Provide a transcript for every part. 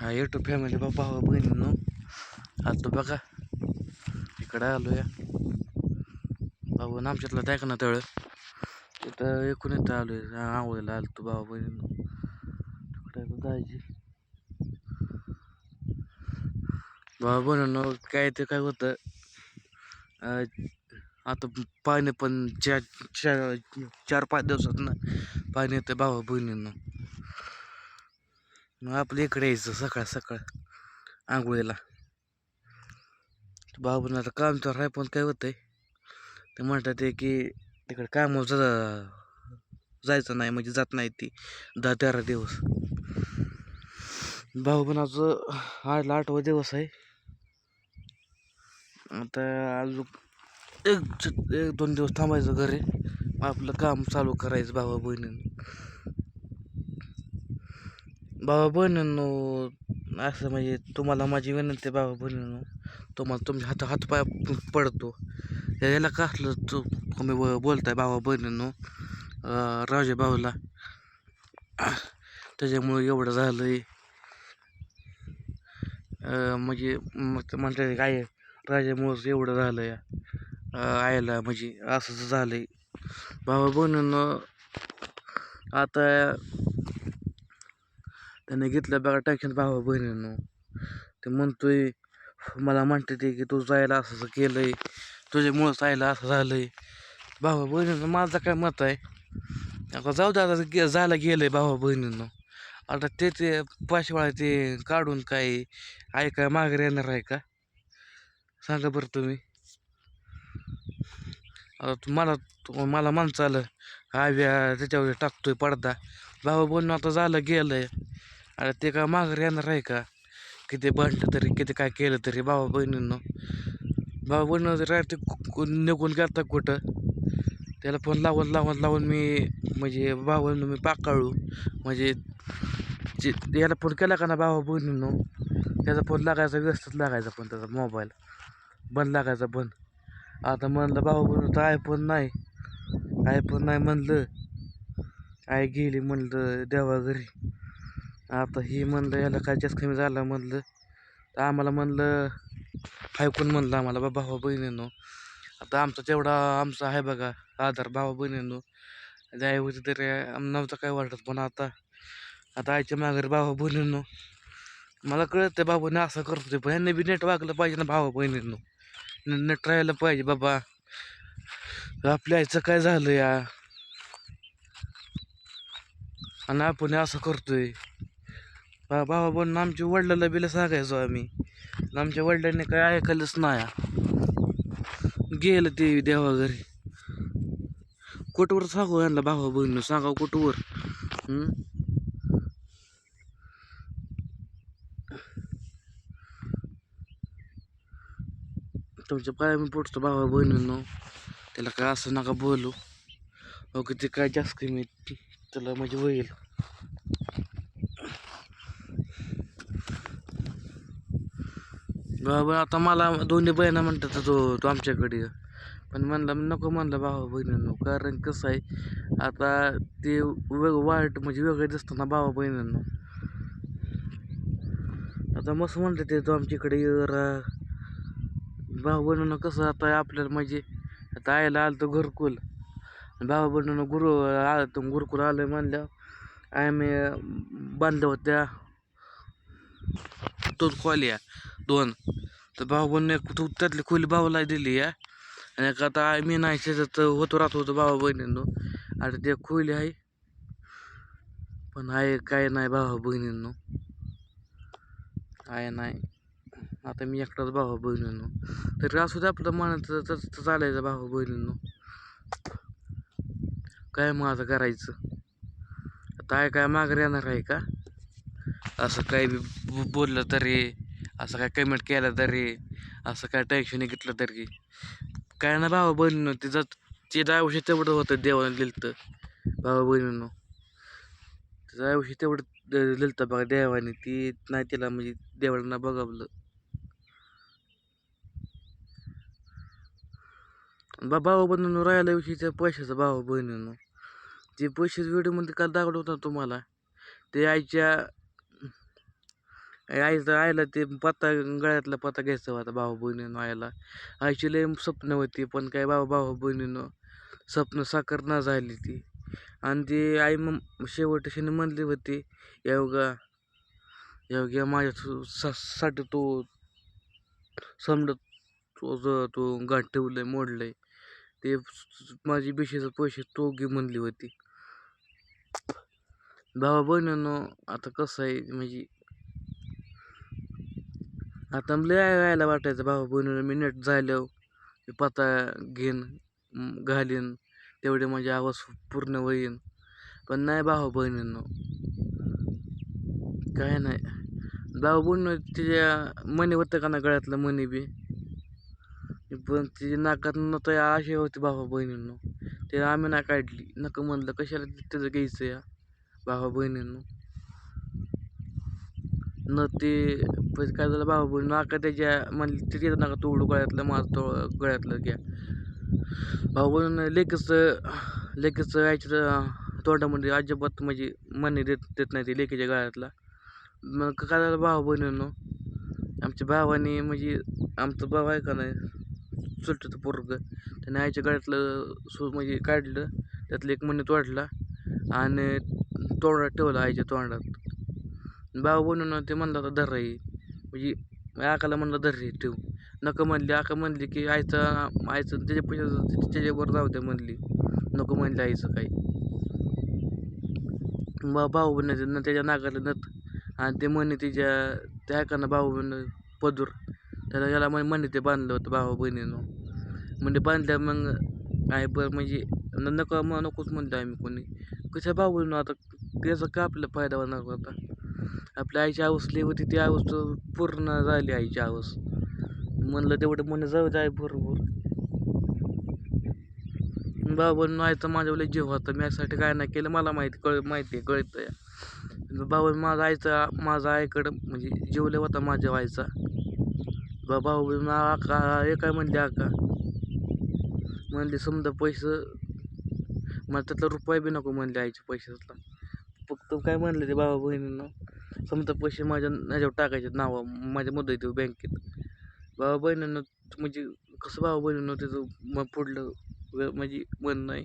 हा YouTube family बाबा भावा बहिणींनो. आता बघा इकडं आलो या भाऊ आमच्यातला त्या ना तळ? तिथं एकूण इथं आलो आहे आवळीला आलो तो भाऊ बहिणींनो. तिकडे जायची. बाबा बहिणींनो काय ते काय होतं? आता पाणी पण चार चार चार पाच दिवसात ना पाणी येतं भावा बहिणींनो. मग आपलं इकडे यायचं सकाळ सकाळ. आंघोळीला. बाबून आता काम तर आहे पण काय होतंय? ते म्हणतात ते की तिकडे काम जायचं नाही म्हणजे जात नाही ती. दहा तेरा दिवस. भाऊबनाचं आठला आठवा दिवस आहे. आता अजून एक एक दोन दिवस थांबायचं घरी. आपलं काम चालू करायचं भावा बहिणीनं. भावा बहिणींनो असं म्हणजे तुम्हाला माझी विनंती आहे भावा बहिणींनो तुम्हाला तुमच्या हात हातपाय पडतो. याला का असलं तू तुम्ही ब- बोलताय भावा बहिणींनो अं, राजे भाऊला. त्याच्यामुळे एवढं झालं आहे म्हणजे म्हणतात काय राजामुळंच एवढं झालं या आयला म्हणजे असंच आहे भावा बहिणींनो आता त्याने घेतलं बघा टाकीन भावा बहिणींनो. ते म्हणतोय मला म्हणते ते की तू जायला असं असं केलं आहे तुझ्यामुळं जायला असं झालं आहे भावा बहिणीनं माझं काय मत आहे? आता जाऊ दे आता गे झालं आहे भावा बहिणीनं. आता ते ते पाचवाळा ते काढून काय ऐका काय माघारी येणार आहे का? सांगा बरं तुम्ही. आता मला मला तू मला माणसाला आव्या त्याच्यावर टाकतोय पडदा. भावा बोलणं आता झालं गेलं आहे अरे ते काय माघार येणार आहे का? किती भांडलं तरी किती काय केलं तरी बाबा बहिणींनो. भावा बहिणीनं जर ते कु- निघून गेलता कुठं त्याला फोन लावून लावून लावून मी म्हणजे बाबा मी पाकाळू. म्हणजे याला फोन केला का ना बाबा बहिणींनो? त्याचा फोन लागायचा व्यस्तच लागायचा पण त्याचा मोबाईल बंद लागायचा बंद. आता म्हणलं बाबा बहिणी तर आयफोन नाही. आयफोन नाही म्हणलं. आई गेली म्हणलं देवा घरी आता ही म्हणलं याला काय जास्त कमी झाला म्हणलं. तर आम्हाला म्हणलं ऐकून म्हणलं आम्हाला बा भावा बहिणींनो. आता आमचा तेवढा आमचा आहे बघा आधार भावा बहिणींनो. आई तरी नव्हतं काय वाटत पण आता आता आईच्या माघारी भावा बहिणींनो. मला कळतं बाबाने असं करतो पण यांनी बी नेट वागलं पाहिजे ना भावा बहिणींनो. नेट राहायला पाहिजे बाबा. आपल्या आईचं काय झालं या? आणि आपण असं करतोय. बा बाबा पण आमच्या वडिलाला बिला सांगायचो आम्ही. आमच्या वडिलांनी काय ऐकलंच नाही गेलं ते देवा घरी. कुठवर सांगू यांना बाबा बहिणी सांगा कुठवर? तुमच्या पाया मी पोटतो बाबा बहिणींनो. त्याला काय असं नका बोलू. ओके ते काय जास्त कमी त्याला म्हणजे होईल. बाबा आता मला दोन्ही बहिणा म्हणतात तो तो आमच्याकडे ये. पण म्हणलं नको म्हणलं भावा बहिणींनो कारण कसं आहे आता ते वेग वाईट म्हणजे वेगळे दिसतं ना भावा बहिणींनो. आता मस्त म्हणलं ते तो आमच्याकडे ये रा भाऊ बहिणीनं कसं आता आपल्याला म्हणजे आता आईला आलं तर घरकुल. भावा बहिणीनं गुरु आलं तर गुरुकुल आलं म्हणलं आम्ही बांधल्या होत्या. दोन खोल्या दोन. तर भाऊ कुठं त्यातली खोली भावाला दिली या आणि एक आता मी नाही शेतात होतो राहत होतो भावा बहिणींनो. आता ते खोली आहे. पण आहे काय नाही भावा बहिणींनो. आहे नाही. आता मी एकटाच भावा बहिणींनो. तरी असू दे आपलं म्हणत तसं चालायचं भावा बहिणींनो. काय मग आता करायचं? आता आहे काय माघारी येणार आहे का? असं काय बी बोललं तरी असं काय कमेंट केलं तरी असं काय टेन्शन घेतलं तरी. काय ना भावा बहिणीनं तिचं तिचं आयुष्य तेवढं होतं देवाने दिलं तर भावा बहिणीनं तिचं आयुष्य तेवढं द- दिलं तर बघा देवाने. ती नाही तिला म्हणजे देवाला बघावलं. बा भावा बहिणीनं राहायला विषयी त्या पैशाचा भावा बहिणीनं. ते पैसे व्हिडिओमध्ये काल दाखवलं होतं तुम्हाला ते आईच्या आईचं आईला ते पत्ता गळ्यातला पत्ता घ्यायचा होता भाऊ बहिणीनं आईला. आईची लय स्वप्न होती पण काय बाबा भाऊ बहिणीनं स्वप्न साकार न झाली ती. आणि ती आई मग शेवटशीने म्हणली होती योगा योगा माझ्या सा- साठी तो समजा तो जो तो गाठ ठेवलंय मोडलंय. ते माझी बिशीचं पैसे तो घे म्हणली होती. भावा बहिणीनं आता कसं आहे म्हणजे आता लय यायला वाटायचं भावा बहिणीला मी नेट झाल्यावर पत्ता घेईन घालीन तेवढे माझी आवाज पूर्ण होईन. पण नाही भावा बहिणीनं काय नाही. भाऊ बहिणीनं तिच्या मनी होतं का ना गळ्यातलं मनी बी? पण तिची नाकात नव्हतं अशी होती भावा बहिणींनो. ते आम्ही नाही काढली. नका म्हणलं कशाला त्याचं घ्यायचं या भावा बहिणींनो? न ते पैसे काय झालं भावा बहिणी नाका त्याच्या म्हणली तिच्या नका तोडू गळ्यातलं माझं तो गळ्यातलं घ्या. भाऊ बहिणीनं लेकीच लेकीच आईच्या तोंडामध्ये अजिबात म्हणजे मनी देत देत नाही ते लेकीच्या गळ्यातला. मग काय झालं भाऊ बहिणींनो आमच्या भावाने म्हणजे आमचं भाव आहे का नाही चुलतं पोरग त्याने आईच्या गळ्यातलं सु म्हणजे काढलं त्यातलं एक मणी तोडला आणि तोंडात ठेवलं आईच्या तोंडात. भाऊ बनवून ते म्हणलं आता धर आहे म्हणजे आकाला म्हणलं धर रे ठेव. नको म्हणली. आका म्हणली की आईचं आईचं त्याच्या पैशाचं त्याच्यावर जाऊ दे म्हणली. नको म्हणली आईचं काही. बा भाऊ बनायचं न त्याच्या नागाला नत आणि ते म्हणे तिच्या त्या ऐकांना भाऊ बन पदूर. त्याला याला म्हणे म्हणे ते बांधलं होतं भाऊ बहिणीनं. म्हणजे बांधल्या मग आहे बरं म्हणजे न नको मग नकोच म्हणलं आम्ही कोणी. कसं भाऊ बहिण आता त्याचा का आपल्याला फायदा होणार होता आपल्या आईची अवस्था होती ती अवस्था पूर्ण झाली आईची अवस्था म्हणलं तेवढं म्हणे जाऊ जाय आई बरोबर बाबा नाही तर माझ्यावर जीव होता. मी यासाठी काय नाही केलं मला माहिती कळ माहिती आहे कळतं बाबा माझा आईचा माझा आईकडं म्हणजे जीवले होता माझ्या आईचा. बाबा आका हे काय म्हणले आका. म्हणले समजा पैसे मला त्यातला रुपया बी नको म्हणले आईच्या पैशातला. फक्त काय म्हणले ते बाबा बहिणीनं? समजा पैसे माझ्या ह्याच्यावर टाकायचे नावा माझ्या मुद्दा येते बँकेत. बाबा बहिणींना म्हणजे कसं भावा बहिणींना त्याचं मग पुढलं म्हणजे मन नाही.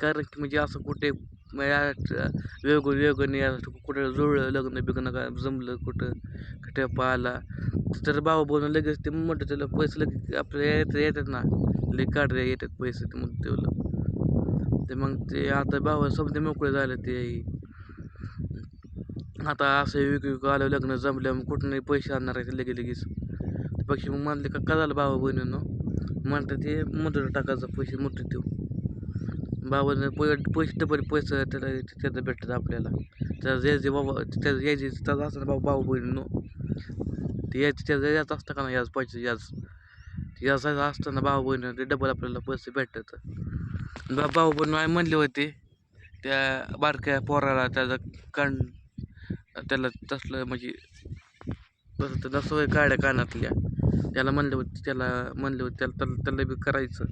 कारण की म्हणजे असं कुठे म्हणजे वेग वेगळं कुठं जुळलं लग्न बिग्न काय जमलं कुठं कुठे पाहिला तर भावा बोलून लगेच ते म्हणतं त्याला पैसे लगेच आपल्या येत येतात ना लई काढ येतात पैसे ते मग तेवढं ते मग ते आता भावा समजा मोकळे झाले ते आता असं वेगवेगळं आलं लग्न जमलं मग कुठं नाही पैसे आणणार आहे लगे लगेच. पक्षी मग म्हणले का का झालं बाबा बहिणीनं? म्हणतात ते मुद्र टाकायचं पैसे मुद्रा देऊ. बाबाने पै पैसे डबल पैसे त्याला त्याचं भेटतात आपल्याला. त्याचा जे बाबा त्याचं यायचे त्याचा असतं ना बाबा भाऊ बहिणीनं ते यायचं त्याचं याच असतं का ना याच पैसे याच. याच असतं ना भाऊ बहिणी ते डबल आपल्याला पैसे भेटतात. बा भाऊ बहिणी म्हणले होते त्या बारक्या पोराला त्याचं कण त्याला तसलं म्हणजे तसं तर नसं काड्या कानातल्या. त्याला म्हणले होते त्याला म्हणले होते त्याला त्याला त्याला बी करायचं.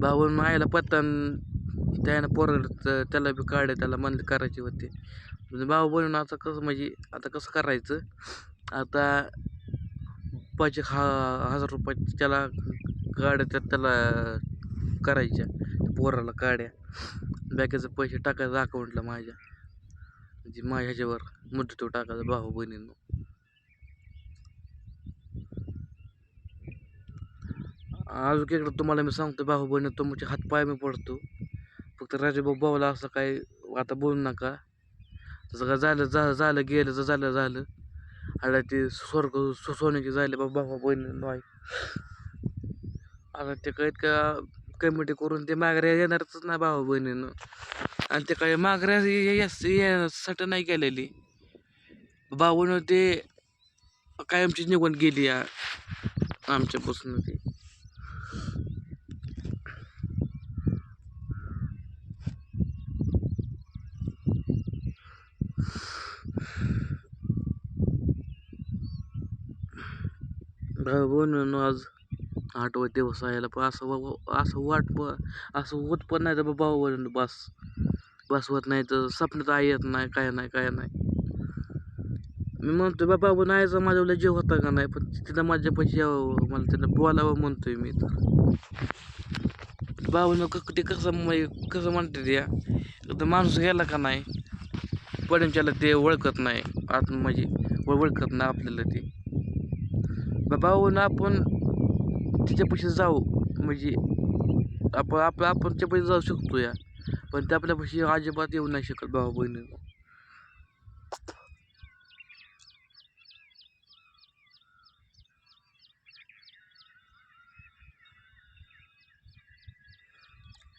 भाऊन आईला पत्ता त्यानं पोरं त्याला बी काढे त्याला म्हणले करायचे होते. म्हणजे भाऊ बनवून आता कसं म्हणजे आता कसं करायचं? आता पाचशे हा हजार रुपये त्याला गाड्या त्या त्याला करायच्या पोराला काड्या बँकेचं पैसे टाकायचं अकाउंटला माझ्या. म्हणजे माझ्या ह्याच्यावर मुद्दतो टाकायचा भाऊ बहिणींनो. अजून इकडं तुम्हाला मी सांगतो भाऊ बहिणी तुमचे हात पाय मी पडतो. फक्त राजेभाऊ भाऊला असं काही आता बोलू नका. तसं का झालं जा झालं गेलं तर झालं झालं. आणि ते स्वर्ग सोन्याचे झाले बाबा भाऊ बहिणी आता ते काहीत का कमिटी करून ते मागऱ्या येणारच ना भाऊ बहिणीनं. आणि ते काय मागऱ्या यासाठी नाही केलेली भाऊनं ते कायमची निघून गेली या आमच्यापासून ती. भाऊ बहिणीनं आज आठवा दिवस यायला पण असं वा- असं वाट प- असं होत पण नाही तर बाबा वरून बस. बस होत नाही तर स्वप्नात आई येत नाही काय नाही काय नाही. मी म्हणतो बाबा बाबा नाहीचा माझ्याला जीव होता का नाही पण तिथं माझ्या पैसे यावं मला तिथं बोलावं म्हणतोय मी तर बाबानं क ते कसं म्हणजे कसं म्हणते त्या तर माणूस गेला का नाही पण त्याला ते ओळखत नाही आत म्हणजे ओळखत नाही आपल्याला ते. बाबा हो आपण तिच्यापाशी जाऊ म्हणजे आपण आपण आपण त्यापाशी जाऊ शकतो या. पण ते आपल्यापाशी अजिबात येऊ नाही शकत भाऊ बहिणीनं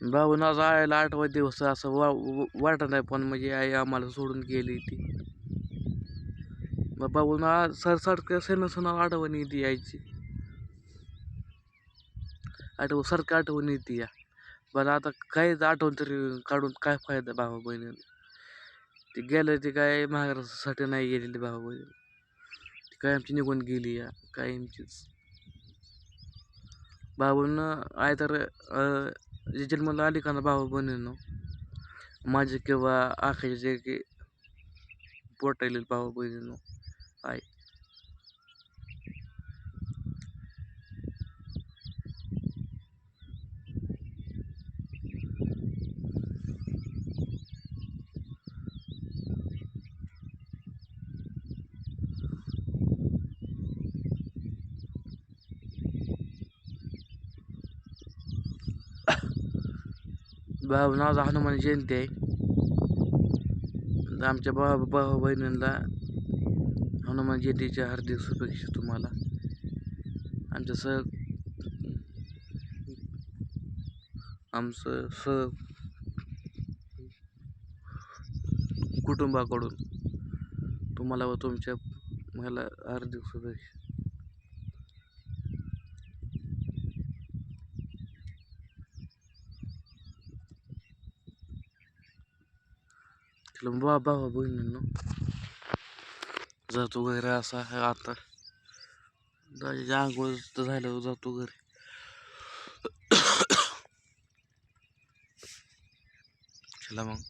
भाऊ आज आयला आठवा दिवस असं वा वाटत नाही पण म्हणजे आई आम्हाला सोडून गेली ती. मग भाऊ ना सर सारखं सण सणाला आठवण येते यायची. आठव सारखं आठवण येते या. पण आता काहीच आठवण तरी काढून काय फायदा भावा बहिणीनं ते गेलं ते काय महाराष्ट्रासाठी नाही गेलेली भावा बहिणी ती काय आमची निघून गेली या काय आमचीच भाऊन आहे तर जे जन्माला आली का ना भावा बहिणीनं माझे किंवा आखायचे जे की पोटायले भावा बहिणीनं आहे भाऊ आज हनुमान जयंती आहे. आमच्या भावा भाऊ बहिणींना हनुमान जयंतीच्या हार्दिक शुभेच्छा तुम्हाला. आमच्या स आमचं स कुटुंबाकडून तुम्हाला व तुमच्या मला हार्दिक शुभेच्छा. चला बा भावा बहिणींनो जातो वगैरे असा आहे आता दाजीची आंघोळ तर झाल्यावर जातो घरी चला मग